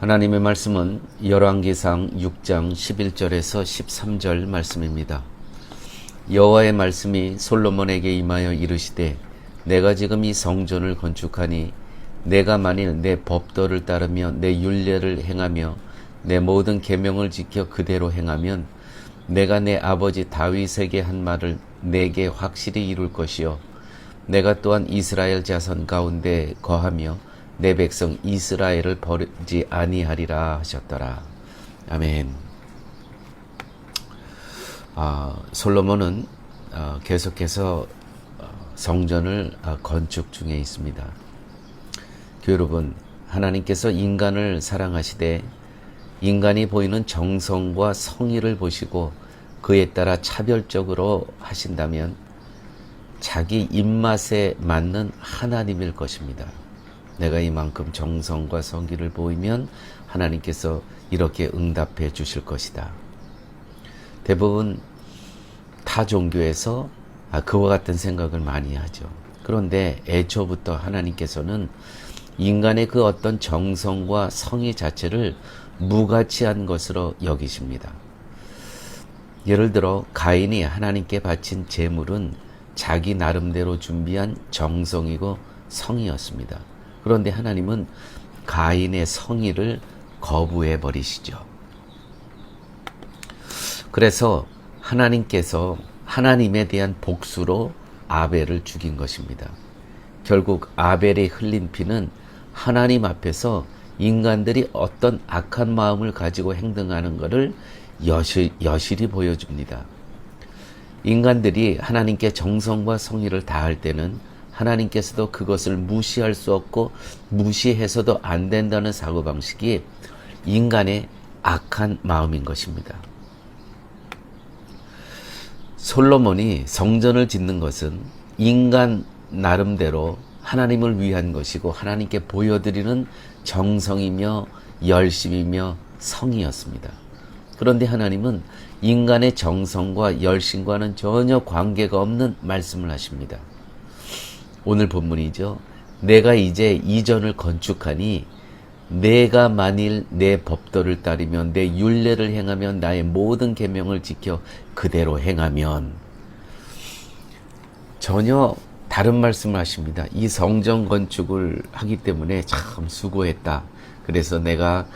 하나님의 말씀은 열왕기상 6장 11절에서 13절 말씀입니다. 여호와의 말씀이 솔로몬에게 임하여 이르시되 내가 지금 이 성전을 건축하니 내가 만일 내 법도를 따르며 내 율례를 행하며 내 모든 계명을 지켜 그대로 행하면 내가 내 아버지 다윗에게 한 말을 내게 확실히 이룰 것이요 내가 또한 이스라엘 자손 가운데 거하며 내 백성 이스라엘을 버리지 아니하리라 하셨더라. 아멘. 아, 솔로몬은 어, 계속해서 어, 성전을 어, 건축 중에 있습니다. 여러분, 하나님께서 인간을 사랑하시되 인간이 보이는 정성과 성의를 보시고 그에 따라 차별적으로 하신다면 자기 입맛에 맞는 하나님일 것입니다. 내가 이만큼 정성과 성기를 보이면 하나님께서 이렇게 응답해 주실 것이다. 대부분 타 종교에서 아, 그와 같은 생각을 많이 하죠. 그런데 애초부터 하나님께서는 인간의 그 어떤 정성과 성의 자체를 무가치한 것으로 여기십니다. 예를 들어 가인이 하나님께 바친 제물은 자기 나름대로 준비한 정성이고 성이었습니다. 그런데 하나님은 가인의 성의를 거부해 버리시죠. 그래서 하나님께서 하나님에 대한 복수로 아벨을 죽인 것입니다. 결국 아벨의 흘린 피는 하나님 앞에서 인간들이 어떤 악한 마음을 가지고 행동하는 것을 여실, 여실히 보여줍니다. 인간들이 하나님께 정성과 성의를 다할 때는 하나님께서도 그것을 무시할 수 없고 무시해서도 안 된다는 사고방식이 인간의 악한 마음인 것입니다. 솔로몬이 성전을 짓는 것은 인간 나름대로 하나님을 위한 것이고 하나님께 보여드리는 정성이며 열심이며 성이었습니다. 그런데 하나님은 인간의 정성과 열심과는 전혀 관계가 없는 말씀을 하십니다. 오늘 본문이죠. 내가 이제 이전을 건축하니 내가 만일 내 법도를 따르면 내 율례를 행하면 나의 모든 계명을 지켜 그대로 행하면 전혀 다른 말씀을 하십니다. 이 성전 건축을 하기 때문에 참 수고했다. 그래서 내가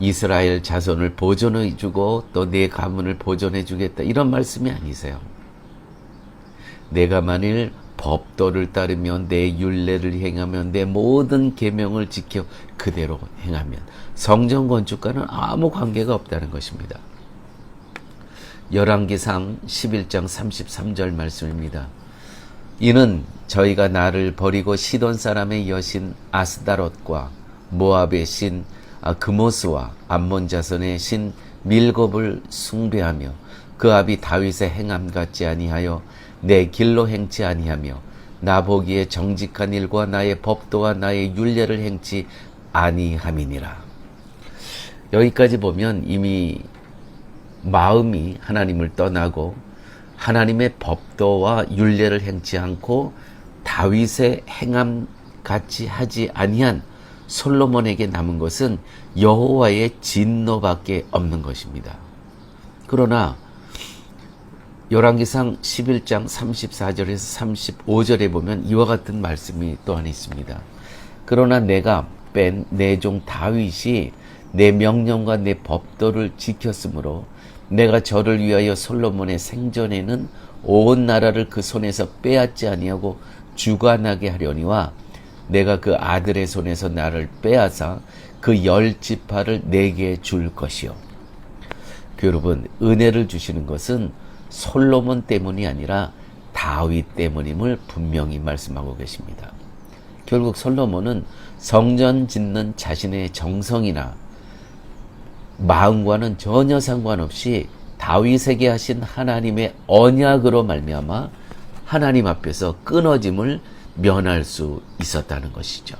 이스라엘 자손을 보존해 주고 또 내 가문을 보존해 주겠다. 이런 말씀이 아니세요. 내가 만일 법도를 따르면 내 율례를 행하면 내 모든 계명을 지켜 그대로 행하면 성전 건축과는 아무 관계가 없다는 것입니다. 열왕기상 11장 33절 말씀입니다. 이는 저희가 나를 버리고 시돈 사람의 여신 아스다롯과 모압의 신 그모스와 암몬 자손의 신 밀곱을 숭배하며 그 아비 다윗의 행함 같지 아니하여 내 길로 행치 아니하며 나 보기에 정직한 일과 나의 법도와 나의 율례를 행치 아니함이니라. 여기까지 보면 이미 마음이 하나님을 떠나고 하나님의 법도와 율례를 행치 않고 다윗의 행함 같이 하지 아니한 솔로몬에게 남은 것은 여호와의 진노밖에 없는 것입니다. 그러나 열왕기상 11장 34절에서 35절에 보면 이와 같은 말씀이 또한 있습니다. 그러나 내가 뺀 내 종 다윗이 내 명령과 내 법도를 지켰으므로 내가 저를 위하여 솔로몬의 생전에는 온 나라를 그 손에서 빼앗지 아니하고 주관하게 하려니와 내가 그 아들의 손에서 나를 빼앗아 그 열 지파를 내게 줄 것이요. 그 여러분 은혜를 주시는 것은 솔로몬 때문이 아니라 다윗 때문임을 분명히 말씀하고 계십니다. 결국 솔로몬은 성전 짓는 자신의 정성이나 마음과는 전혀 상관없이 다윗에게 하신 하나님의 언약으로 말미암아 하나님 앞에서 끊어짐을 면할 수 있었다는 것이죠.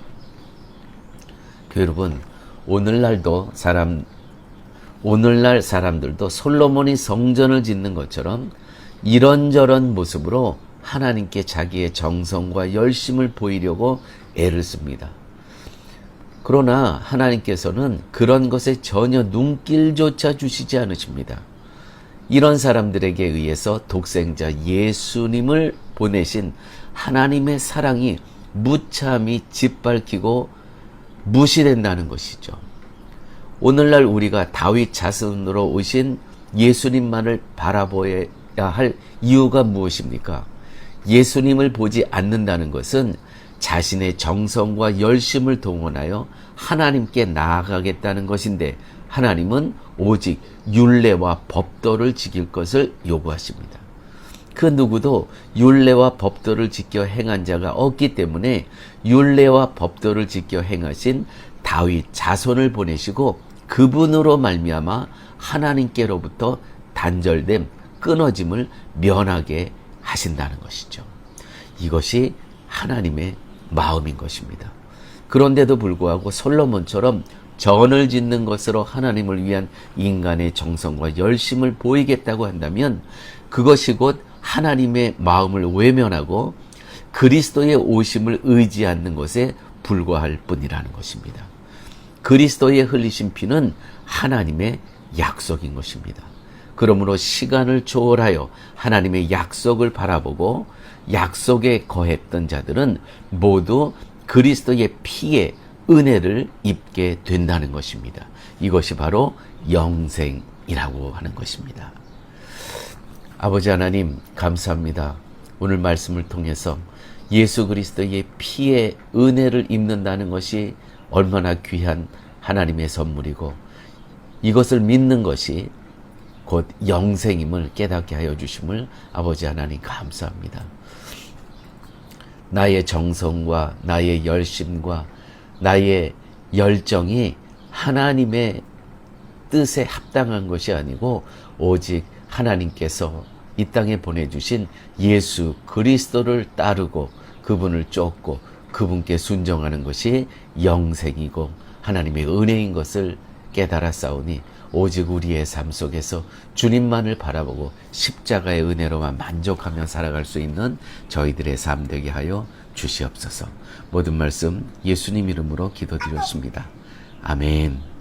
그 여러분 오늘날도 사람 오늘날 사람들도 솔로몬이 성전을 짓는 것처럼 이런저런 모습으로 하나님께 자기의 정성과 열심을 보이려고 애를 씁니다. 그러나 하나님께서는 그런 것에 전혀 눈길조차 주시지 않으십니다. 이런 사람들에게 의해서 독생자 예수님을 보내신 하나님의 사랑이 무참히 짓밟히고 무시된다는 것이죠. 오늘날 우리가 다윗 자손으로 오신 예수님만을 바라보아야 할 이유가 무엇입니까? 예수님을 보지 않는다는 것은 자신의 정성과 열심을 동원하여 하나님께 나아가겠다는 것인데 하나님은 오직 율례와 법도를 지킬 것을 요구하십니다. 그 누구도 율례와 법도를 지켜 행한 자가 없기 때문에 율례와 법도를 지켜 행하신 다윗 자손을 보내시고 그분으로 말미암아 하나님께로부터 단절됨 끊어짐을 면하게 하신다는 것이죠. 이것이 하나님의 마음인 것입니다. 그런데도 불구하고 솔로몬처럼 전을 짓는 것으로 하나님을 위한 인간의 정성과 열심을 보이겠다고 한다면 그것이 곧 하나님의 마음을 외면하고 그리스도의 오심을 의지 않는 것에 불과할 뿐이라는 것입니다. 그리스도의 흘리신 피는 하나님의 약속인 것입니다. 그러므로 시간을 초월하여 하나님의 약속을 바라보고 약속에 거했던 자들은 모두 그리스도의 피에 은혜를 입게 된다는 것입니다. 이것이 바로 영생이라고 하는 것입니다. 아버지 하나님, 감사합니다. 오늘 말씀을 통해서 예수 그리스도의 피에 은혜를 입는다는 것이 얼마나 귀한 하나님의 선물이고 이것을 믿는 것이 곧 영생임을 깨닫게 하여 주심을 아버지 하나님 감사합니다. 나의 정성과 나의 열심과 나의 열정이 하나님의 뜻에 합당한 것이 아니고 오직 하나님께서 이 땅에 보내주신 예수 그리스도를 따르고 그분을 쫓고 그분께 순종하는 것이 영생이고 하나님의 은혜인 것을 깨달아 싸우니 오직 우리의 삶 속에서 주님만을 바라보고 십자가의 은혜로만 만족하며 살아갈 수 있는 저희들의 삶 되게 하여 주시옵소서. 모든 말씀 예수님 이름으로 기도드렸습니다. 아멘.